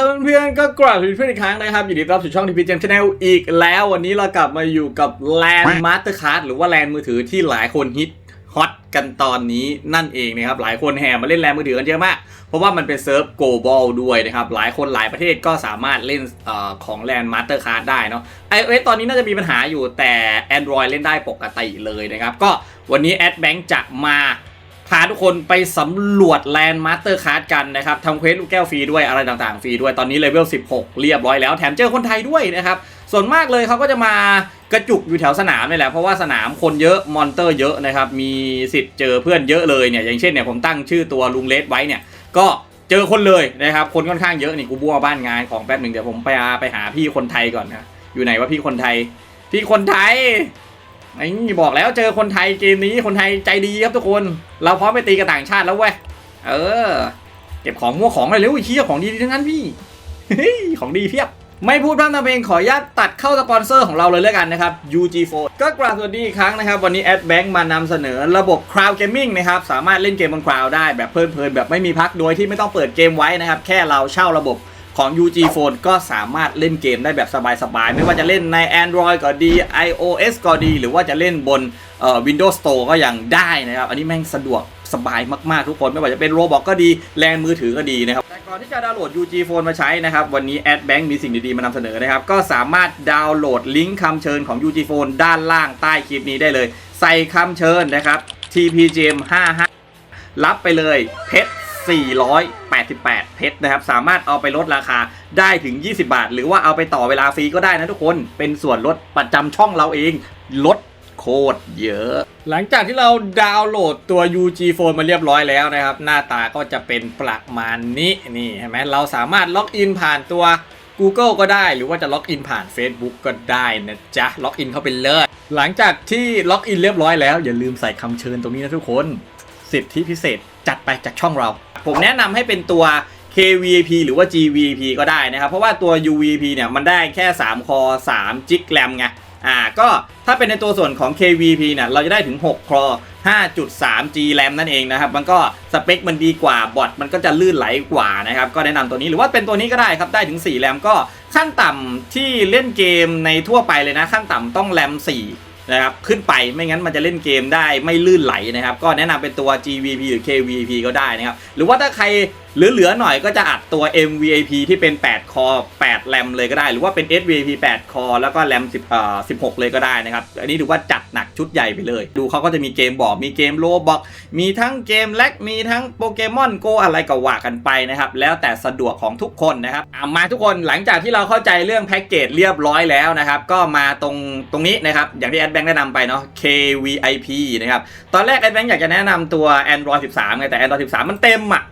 ครับเพื่อนๆก็กราบสวัสดีเพื่อนอีกครั้งนะครับอยู่ดีต้อนรับสู่ช่องทีพีเจมชาแนลอีกแล้ววันนี้เรากลับมาอยู่กับแลนด์มาสเตอร์คาร์หรือว่าแลนด์มือถือที่หลายคนฮิตฮอตกันตอนนี้นั่นเองนะครับหลายคนแห่มาเล่นแลนด์มือถือกันเยอะมาก เพราะว่ามันเป็นเซิร์ฟโกลบอลด้วยนะครับหลายคนหลายประเทศก็สามารถเล่นอของแลนด์มาสเตอร์คาร์ได้เนาะ iOS ตอนนี้น่าจะมีปัญหาอยู่แต่ Android เล่นได้ปกติเลยนะครับก็วันนี้แอดแบงค์จะมา พาทุกคนไปสำรวจแลนด์มาสเตอร์คาร์ดกันนะครับทำเควสลูกแก้วฟรีด้วยอะไรต่างๆฟรีด้วยตอนนี้เลเวล 16 เรียบร้อยแล้วแถมเจอคนไทยด้วยนะครับ ส่วนมากเลยเขาก็จะมากระจุกอยู่แถวสนามนี่แหละเพราะว่าสนามคนเยอะมอนเตอร์เยอะนะครับมีสิทธิ์เจอเพื่อนเยอะเลยเนี่ยอย่างเช่นเนี่ยผมตั้งชื่อตัวลุงเลสไว้เนี่ยก็เจอคนเลยนะครับคนค่อนข้างเยอะนี่กูบัวบ้านงานของแป๊บหนึ่งเดี๋ยวผมไปไปหาพี่คนไทยก่อนนะอยู่ไหนวะพี่คนไทย พี่คนไทย นี่บอกแล้วเจอคนไทยเกมนี้คนไทยใจดีครับทุกคน เราพร้อมไปตีกับต่างชาติแล้วเว้ย เออ เก็บของมั่วของอะไรเร็วไอ้เชี่ยของดีทั้งนั้นพี่ของดีเพียบไม่พูดพร่ำทำเพลงขออนุญาตตัดเข้าสปอนเซอร์ของเราเลยแล้วกันนะครับ UG4 ก็กราบสวัสดีอีกครั้งนะครับ วันนี้แอดแบงค์มานำเสนอระบบ Cloud Gaming นะครับ สามารถเล่นเกมบน Cloud ได้แบบเพลินๆแบบไม่มีพักโดยที่ไม่ต้องเปิดเกมไว้นะครับ แค่เราเช่าระบบ ของ UG Phone ก็สามารถเล่นเกมได้แบบสบายๆ ไม่ว่าจะเล่นใน Android ก็ดี iOS ก็ดี หรือว่าจะเล่นบน Windows Store ก็ยังได้นะครับ อันนี้แม่งสะดวกสบายมากๆทุกคน ไม่ว่าจะเป็นโรบอกก็ดีแลนมือถือก็ดีนะครับ แต่ก่อนที่จะดาวน์โหลด UG Phone มาใช้นะครับ วันนี้ AdBank มีสิ่งดีๆ มานำเสนอนะครับ ก็สามารถดาวน์โหลดลิงก์คำเชิญของ UG Phone ด้านล่างใต้คลิปนี้ได้เลย ใส่คำเชิญนะครับ TPGM 55รับไปเลยเพชร 488 เพชรนะครับ สามารถเอาไปลดราคาได้ถึง 20 บาท หรือว่าเอาไปต่อเวลาฟรีก็ได้นะทุกคน เป็นส่วนลดประจำช่องเราเอง ลดโคตรเยอะ หลังจากที่เราดาวน์โหลดตัว UG Phone มาเรียบร้อยแล้วนะครับ หน้าตาก็จะเป็นประมาณนี้นี่เห็นไหมเราสามารถล็อกอินผ่านตัว Google ก็ได้หรือว่าจะล็อกอินผ่าน Facebook ก็ได้นะจ๊ะล็อกอินเข้าไปเลยหลังจากที่ล็อกอินเรียบร้อยแล้วอย่าลืมใส่คำเชิญตรงนี้นะทุกคน สิทธิพิเศษจัดไปจากช่องเรา ผมแนะนำให้เป็นตัว KVP หรือว่า GVP ก็ได้นะครับ เพราะว่าตัว UVP เนี่ยมันได้แค่ 3 คอ 3 จิกแรมไงอ่าก็ถ้าเป็นในตัวส่วนของ KVP เนี่ยเราจะได้ถึง 6 คอ 5.3 G RAM นั่นเองนะครับ มันก็สเปคมันดีกว่าบอทมันก็จะลื่นไหลกว่านะครับ ก็แนะนำตัวนี้หรือว่าเป็นตัวนี้ก็ได้ครับ ได้ถึง 4 แรมก็ขั้นต่ำที่เล่นเกมในทั่วไปเลยนะ ขั้นต่ำต้องแรม4 นะครับขึ้นไปไม่งั้นมันจะเล่นเกมได้ไม่ลื่นไหลนะครับก็แนะนำเป็นตัว GVP หรือ KVP ก็ได้นะครับหรือว่าถ้าใครหรือเหลือหน่อยก็จะอัดตัว MVAP ที่เป็น 8 คอ 8 แรมเลยก็ได้ หรือว่าเป็น SVAP 8 คอ แล้วก็แรม10เอ่อ16 เลยก็ได้นะครับ อันนี้ถือว่าจัดหนักชุดใหญ่ไปเลย ดูเขาก็จะมีเกมบอก มีเกมโลบอก มีทั้งเกมแลกมีทั้งโปเกมอนโกอะไรก็ว่ากันไปนะครับ แล้วแต่สะดวกของทุกคนนะครับอะมาทุกคนหลังจากที่เราเข้าใจเรื่องแพ็กเกจเรียบร้อยแล้วนะครับ ก็มาตรงตรงนี้นะครับ อย่างที่แอดแบงค์แนะนำไปเนาะ KVIP นะครับ ตอนแรกแอดแบงค์อยากจะแนะนำตัว Android 13ไงแต่ Android 13 มันเต็มอะ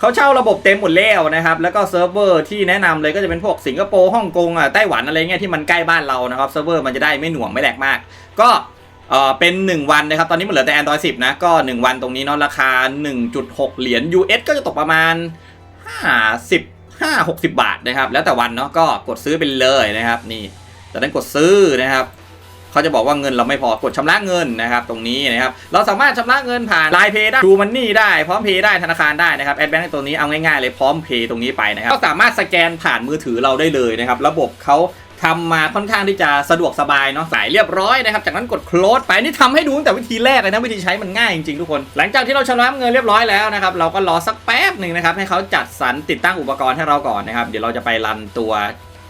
เขาเช่าระบบเต็มหมดแล้วนะครับ แล้วก็เซิร์ฟเวอร์ที่แนะนำเลยก็จะเป็นพวกสิงคโปร์ฮ่องกงอะไต้หวันอะไรเงี้ยที่มันใกล้บ้านเรานะครับเซิร์ฟเวอร์มันจะได้ไม่หน่วงไม่แหลกมาก ก็เออเป็น 1 วันนะครับ ตอนนี้มันเหลือแต่ Android 10 นะ ก็ 1 วันตรงนี้เนาะราคา 1.6 เหรียญ US ก็จะตกประมาณ 50 5 60 บาทนะครับ แล้วแต่วันเนาะก็กดซื้อไปเลยนะครับ นี่จากนั้นกดซื้อนะครับ เขาจะบอกว่าเงินเราไม่พอกดชำระเงินนะครับตรงนี้นะครับเราสามารถชำระเงินผ่านไลน์เพย์ได้ดูมันนี่ได้พร้อมเพย์ได้ธนาคารได้นะครับแอดแบงค์ตัวนี้เอาง่ายๆเลยพร้อมเพย์ตรงนี้ไปนะครับก็สามารถสแกนผ่านมือถือเราได้เลยนะครับระบบเขาทำมาค่อนข้างที่จะสะดวกสบายเนาะสายเรียบร้อยนะครับ จากนั้นกด close ไปนี่ทำให้ดูตั้งแต่วิธีแรกเลยนะวิธีใช้มันง่ายจริงๆทุกคน หลังจากที่เราชำระเงินเรียบร้อยแล้วนะครับเราก็รอสักแป๊บหนึ่งนะครับให้เขาจัดสรรติดตั้งอุปกรณ์ให้เราก่อนนะครับเดี๋ยวเราจะไปรันตัว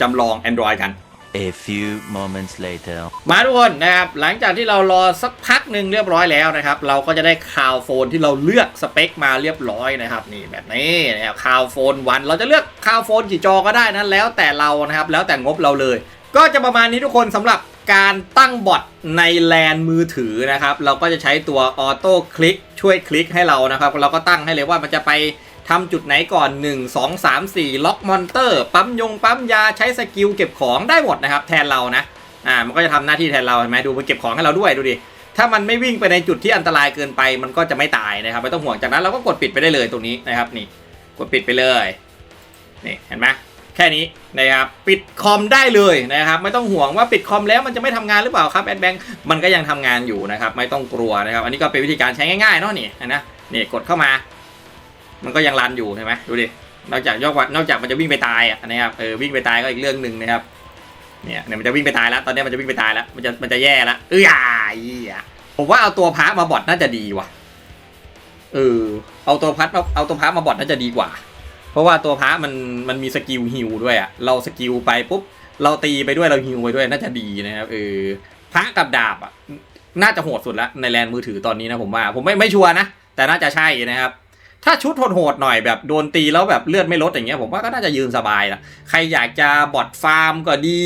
จำลอง Android กัน A few moments later. มาทุกคนนะครับ หลังจากที่เรารอสักพักหนึ่งเรียบร้อยแล้วนะครับ เราก็จะได้คาวโฟนที่เราเลือกสเปคมาเรียบร้อยนะครับ นี่แบบนี้นะครับคาวโฟนวันเราจะเลือกคาวโฟนกี่จอก็ได้นะแล้วแต่เรานะครับ แล้วแต่งบเราเลย ก็จะประมาณนี้ทุกคนสำหรับการตั้งบอทในแลนมือถือนะครับ เราก็จะใช้ตัวออโต้คลิกช่วยคลิกให้เรานะครับ เราก็ตั้งให้เลยว่ามันจะไป ทำจุดไหนก่อน 1 2 3 4 ล็อกมอนเตอร์ ปั๊มยง ปั๊มยาใช้สกิลเก็บของได้หมดนะครับ แทนเรานะอ่ามันก็จะทำหน้าที่แทนเราเห็นไหมดูมันเก็บของให้เราด้วยดูดิถ้ามันไม่วิ่งไปในจุดที่อันตรายเกินไป มันก็จะไม่ตายนะครับไม่ต้องห่วงจากนั้นเราก็กดปิดไปได้เลยตรงนี้นะครับนี่กดปิดไปเลยนี่เห็นไหมแค่นี้นะครับปิดคอมได้เลยนะครับไม่ต้องห่วงว่าปิดคอมแล้วมันจะไม่ทำงานหรือเปล่าครับแอดแบงมันก็ยังทำงานอยู่นะครับไม่ต้องกลัวนะครับอันนี้ก็เป็นวิธีการใช้ง่ายๆเนาะนี่นะนี่กดเข้ามา มันก็ยังรันอยู่ใช่ไหมดูดินอกจากยอกว่านอกจากมันจะวิ่งไปตายอะนะครับเออวิ่งไปตายก็อีกเรื่องหนึ่งนะครับเนี่ยเนี่ยมันจะวิ่งไปตายแล้ว ตอนนี้มันจะวิ่งไปตายแล้ว มันจะมันจะแย่แล้วเอ้ยอะเหี้ยผมว่าเอาตัวพระมาบอดน่าจะดีว่ะเออเอาตัวพัดมาเอาตัวพระมาบอดน่าจะดีกว่า เพราะว่าตัวพระมันมันมีสกิลฮิวด้วยอะเราสกิลไปปุ๊บเราตีไปด้วยเราฮิวไปด้วยน่าจะดีนะครับเออพระกับดาบอะน่าจะโหดสุดละในแลนด์มือถือตอนนี้นะผมว่า ผมไม่ไม่ชัวร์นะแต่น่าจะใช่นะครับ ถ้าชุดโหดๆหน่อยแบบโดนตีแล้วแบบเลือดไม่ลดอย่างเงี้ยผมว่าก็น่าจะยืนสบายนะใครอยากจะบอทฟาร์มก็ดี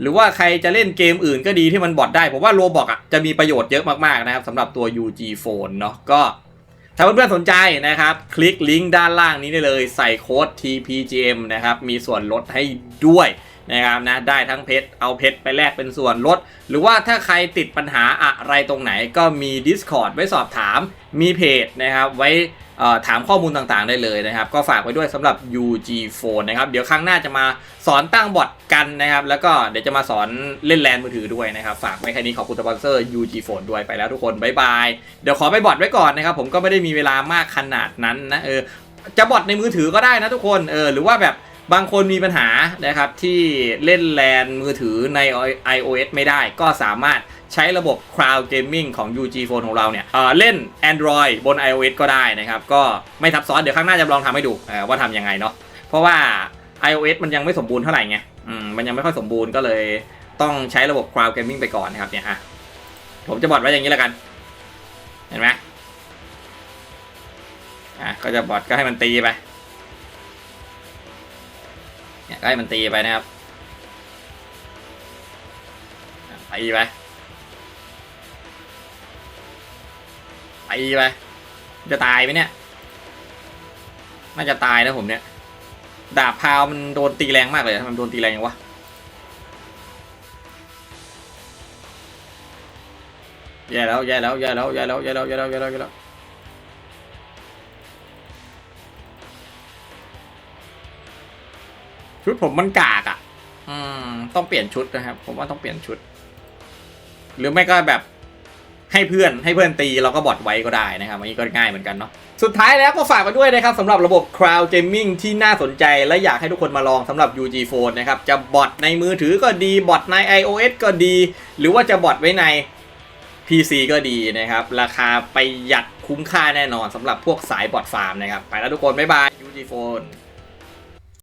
หรือว่าใครจะเล่นเกมอื่นก็ดีที่มันบอทได้ ผมว่าโรบอกอะจะมีประโยชน์เยอะมากๆนะครับสำหรับตัว UG Phone เนาะก็ถ้าเพื่อนๆสนใจนะครับ คลิกลิงก์ด้านล่างนี้ได้เลยใส่โค้ด TPGM นะครับ มีส่วนลดให้ด้วย นะครับนะได้ทั้งเพชรเอาเพชรไปแลกเป็นส่วนลด หรือว่าถ้าใครติดปัญหาอะไรตรงไหนก็มี Discord ไว้สอบถาม มีเพจนะครับไว้ถามข้อมูลต่างๆได้เลยนะครับ ก็ฝากไว้ด้วยสำหรับ UG Phone นะครับ เดี๋ยวครั้งหน้าจะมาสอนตั้งบอทกันนะครับ แล้วก็เดี๋ยวจะมาสอนเล่นแลนมือถือด้วยนะครับ ฝากไว้แค่นี้ขอบคุณสปอนเซอร์ UG Phone ด้วยไปแล้วทุกคนบ๊ายบายเดี๋ยวขอไปบอทไว้ก่อนนะครับ ผมก็ไม่ได้มีเวลามากขนาดนั้นนะเออจะบอทในมือถือก็ได้นะทุกคนเออหรือว่าแบบ บางคนมีปัญหานะครับที่เล่นแลนมือถือใน iOS ไม่ได้ก็สามารถใช้ระบบ Cloud Gaming ของ UG Phone ของเราเนี่ยเเล่น Android บน iOS ก็ได้นะครับ ก็ไม่ทับซ้อนเดี๋ยวข้างหน้าจะลองทำให้ดูว่าทำยังไงเนาะเพราะว่า iOS มันยังไม่สมบูรณ์เท่าไหร่ไงมมันยังไม่ค่อยสมบูรณ์ก็เลยต้องใช้ระบบ Cloud Gaming ไปก่อนนะครับเนี่ยอะผมจะบอทไว้อย่างนี้แล้วกัน เห็นไหมอะก็จะบอทก็ให้มันตีไป เนี่ยให้มันตีไปนะครับอะตีไปไปจะตายไหมเนี่ยน่าจะตายนะผมเนี่ย ดาบพาวมันโดนตีแรงมากเลยทำไมมันโดนตีแรงย่างวะแย่แล้วแย่แล้วแย่แล้วแย่แล้วแย่แล้วแย่แล้วแย่แล้ว ชุดผมมันกากอะ อืม ต้องเปลี่ยนชุดนะครับ ผมว่าต้องเปลี่ยนชุด หรือไม่ก็แบบให้เพื่อนให้เพื่อนตีเราก็บอดไว้ก็ได้นะครับ อันนี้ก็ง่ายเหมือนกันเนาะสุดท้ายแล้วก็ฝากมาด้วยนะครับสำหรับระบบ Cloud Gaming ที่น่าสนใจ และอยากให้ทุกคนมาลองสำหรับ UG Phone นะครับ จะบอทในมือถือก็ดีบอทใน iOS ก็ดี หรือว่าจะบอทไว้ใน PC ก็ดีนะครับ ราคาประหยัดคุ้มค่าแน่นอนสำหรับพวกสายบอทฟาร์มนะครับ ไปแล้วทุกคน บ๊ายบาย UG Phone